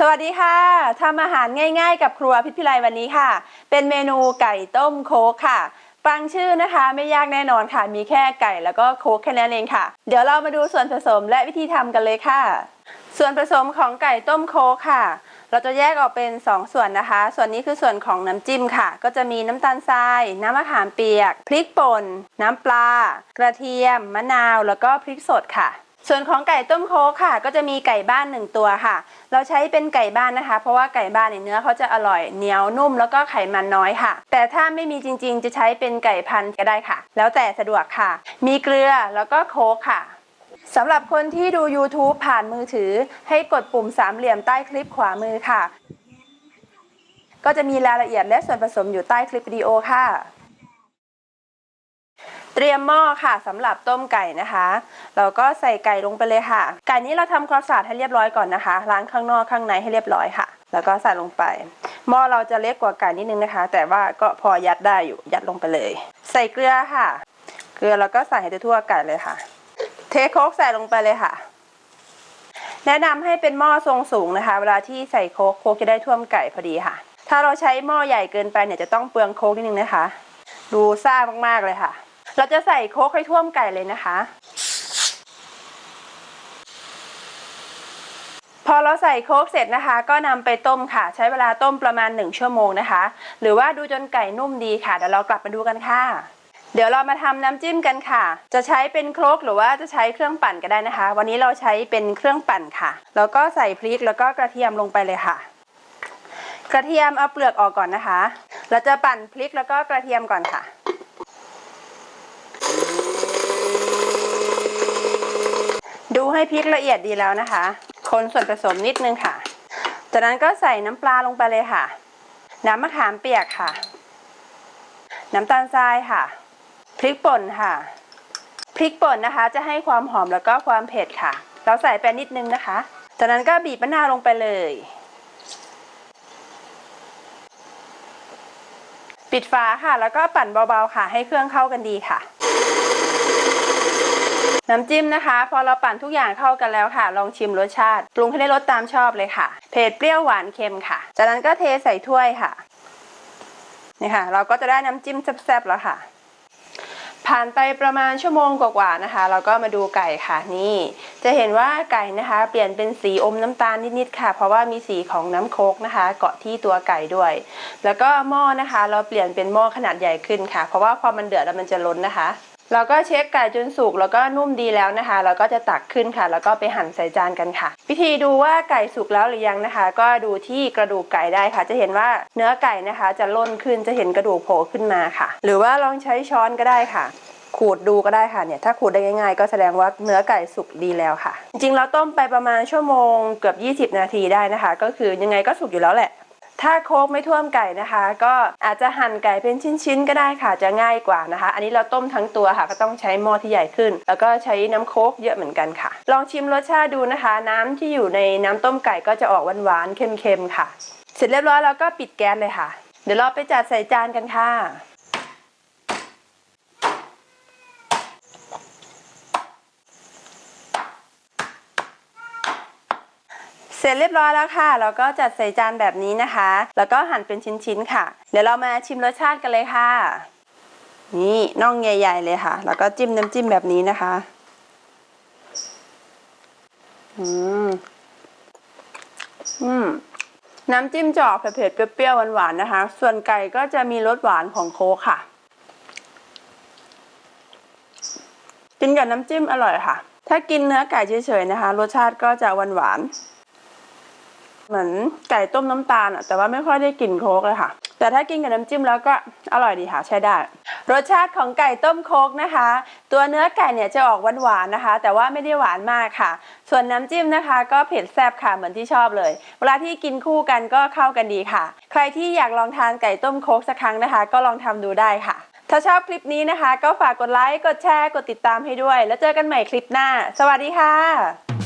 สวัสดีค่ะทำอาหารง่ายๆ กับครัวพิพิไลวันนี้ค่ะ เป็นเมนูไก่ต้มโค้กค่ะฟังชื่อนะคะไม่ยากแน่นอนค่ะ มีแค่ไก่แล้วก็โค้กแค่นั้นเองค่ะ เดี๋ยวเรามาดูส่วนผสมและวิธีทำกันเลยค่ะ ส่วนผสมของไก่ต้มโค้กค่ะ เราจะแยกออกเป็น 2 ส่วนนะคะ ส่วนนี้คือส่วนของน้ำจิ้มค่ะ ก็จะมีน้ำตาลทราย น้ำมะขามเปียก พริกป่น น้ำปลา กระเทียม มะนาว แล้วก็พริกสดค่ะ ส่วนของไก่ต้มโค้กค่ะ ก็จะมีไก่บ้านหนึ่งตัวค่ะ เราใช้เป็นไก่บ้านนะคะ เพราะว่าไก่บ้านเนี่ยเนื้อเขาจะอร่อยเหนียวนุ่มแล้วก็ไขมันน้อยค่ะ แต่ถ้าไม่มีจริงๆ จะใช้เป็นไก่พันธุ์ก็ได้ค่ะ แล้วแต่สะดวกค่ะ มีเกลือแล้วก็โค้กค่ะสำหรับคนที่ดู YouTube ผ่านมือถือ ให้กดปุ่มสามเหลี่ยมใต้คลิปขวามือค่ะ ก็จะมีรายละเอียดและส่วนผสมอยู่ใต้คลิปวิดีโอค่ะ เตรียมหม้อค่ะสำหรับต้มไก่นะคะ เราก็ใส่ไก่ลงไปเลยค่ะ ไก่นี้เราทำความสะอาดให้เรียบร้อยก่อนนะคะ ล้างข้างนอกข้างในให้เรียบร้อยค่ะ แล้วก็ใส่ลงไป หม้อเราจะเล็กกว่าไก่นิดนึงนะคะ แต่ว่าก็พอยัดได้อยู่ยัดลงไปเลย ใส่เกลือค่ะ เกลือแล้วก็ใส่ให้ทั่วไก่เลยค่ะ เทโคกใส่ลงไปเลยค่ะ แนะนำให้เป็นหม้อทรงสูงนะคะ เวลาที่ใส่โคกโคกจะได้ท่วมไก่พอดีค่ะ ถ้าเราใช้หม้อใหญ่เกินไปเนี่ยจะต้องเปลืองโคกนิดนึงนะคะ ดูซ่ามากๆเลยค่ะ เราจะใส่โคกให้ท่วมไก่เลยนะคะ พอเราใส่โค้กเสร็จนะคะ ก็นำไปต้มค่ะ ใช้เวลาต้มประมาณ 1 ชั่วโมงนะคะ หรือว่าดูจนไก่นุ่มดีค่ะเดี๋ยวเรากลับมาดูกันค่ะเดี๋ยวเรามาทำน้ำจิ้มกันค่ะ จะใช้เป็นโครกหรือว่าจะใช้เครื่องปั่นก็ได้นะคะ วันนี้เราใช้เป็นเครื่องปั่นค่ะ แล้วก็ใส่พริกแล้วก็กระเทียมลงไปเลยค่ะ กระเทียมเอาเปลือกออกก่อนนะคะ เราจะปั่นพริกแล้วก็กระเทียมก่อนค่ะ ดู ให้พริกละเอียดดีแล้วนะคะ คนส่วนผสมนิดนึงค่ะ จากนั้นก็ใส่น้ำปลาลงไปเลยค่ะ น้ำมะขามเปียกค่ะ น้ำตาลทรายค่ะ พริกป่นค่ะ พริกป่นนะคะ จะให้ความหอมแล้วก็ความเผ็ดค่ะ เราใส่ไปนิดนึงนะคะ จากนั้นก็บีบมะนาวลงไปเลย ปิดฝาค่ะ แล้วก็ปั่นเบาๆค่ะ ให้เครื่องเข้ากันดีค่ะ น้ำจิ้มนะคะ พอเราปั่นทุกอย่างเข้ากันแล้วค่ะ ลองชิมรสชาติ ปรุงให้ได้รสตามชอบเลยค่ะ เผ็ดเปรี้ยวหวานเค็มค่ะ จากนั้นก็เทใส่ถ้วยค่ะนี่ค่ะ เราก็จะได้น้ำจิ้มแซ่บๆแล้วค่ะ ผ่านไปประมาณชั่วโมงกว่าๆนะคะ เราก็มาดูไก่ค่ะนี่ จะเห็นว่าไก่นะคะ เปลี่ยนเป็นสีอมน้ำตาลนิดๆค่ะ เพราะว่ามีสีของน้ำโคกนะคะ เกาะที่ตัวไก่ด้วย แล้วก็หม้อนะคะ เราเปลี่ยนเป็นหม้อขนาดใหญ่ขึ้นค่ะ เพราะว่าพอมันเดือดแล้วมันจะล้นนะคะ เราก็เช็คไก่จนสุกแล้วก็นุ่มดีแล้วนะคะ เราก็จะตักขึ้นค่ะ แล้วก็ไปหั่นใส่จานกันค่ะ วิธีดูว่าไก่สุกแล้วหรือยังนะคะ ก็ดูที่กระดูกไก่ได้ค่ะ จะเห็นว่าเนื้อไก่นะคะ จะล่นขึ้นจะเห็นกระดูกโผล่ขึ้นมาค่ะ หรือว่าลองใช้ช้อนก็ได้ค่ะ ขูดดูก็ได้ค่ะเนี่ยถ้าขูดได้ง่าย ๆ ก็แสดงว่าเนื้อไก่สุกดีแล้วค่ะ จริงๆเราต้มไปประมาณชั่วโมงเกือบ 20 นาทีได้นะคะ ก็คือยังไงก็สุกอยู่แล้วแหละ ถ้าโคกไม่ท่วมไก่นะคะ ก็อาจจะหั่นไก่เป็นชิ้นๆ ก็ได้ค่ะจะง่ายกว่านะคะ อันนี้เราต้มทั้งตัวค่ะ ก็ต้องใช้หม้อที่ใหญ่ขึ้น แล้วก็ใช้น้ำโคกเยอะเหมือนกันค่ะ ลองชิมรสชาติดูนะคะ น้ำที่อยู่ในน้ำต้มไก่ก็จะออกหวานๆเค็มๆค่ะ เสร็จเรียบร้อยแล้วก็ปิดแก๊สเลยค่ะ เดี๋ยวเราไปจัดใส่จานกันค่ะ เสร็จเรียบร้อยแล้วค่ะ เราก็จัดใส่จานแบบนี้นะคะ แล้วก็หั่นเป็นชิ้นๆค่ะ เดี๋ยวเรามาชิมรสชาติกันเลยค่ะ นี่น่องใหญ่ ๆ เลยค่ะ แล้วก็จิ้มน้ำจิ้มแบบนี้นะคะ อืม อืมน้ำจิ้มจะออกเผ็ดๆเปรี้ยวๆหวานๆนะคะ ส่วนไก่ก็จะมีรสหวานของโคกค่ะ กินกับน้ำจิ้มอร่อยค่ะ ถ้ากินเนื้อไก่เฉยๆนะคะ รสชาติก็จะหวานๆ เหมือนไก่ต้มน้ำตาลอะแต่ว่าไม่ค่อยได้กลิ่นโค้กเลยค่ะ แต่ถ้ากินกับน้ำจิ้มแล้วก็อร่อยดีค่ะใช้ได้ รสชาติของไก่ต้มโค้กนะคะ ตัวเนื้อไก่เนี่ยจะออกหวานๆนะคะ แต่ว่าไม่ได้หวานมากค่ะ ส่วนน้ำจิ้มนะคะ ก็เผ็ดแซ่บค่ะเหมือนที่ชอบเลย เวลาที่กินคู่กันก็เข้ากันดีค่ะ ใครที่อยากลองทานไก่ต้มโค้กสักครั้งนะคะ ก็ลองทำดูได้ค่ะถ้าชอบคลิปนี้นะคะ ก็ฝากกดไลค์ กดแชร์ กดติดตามให้ด้วย แล้วเจอกันใหม่คลิปหน้า สวัสดีค่ะ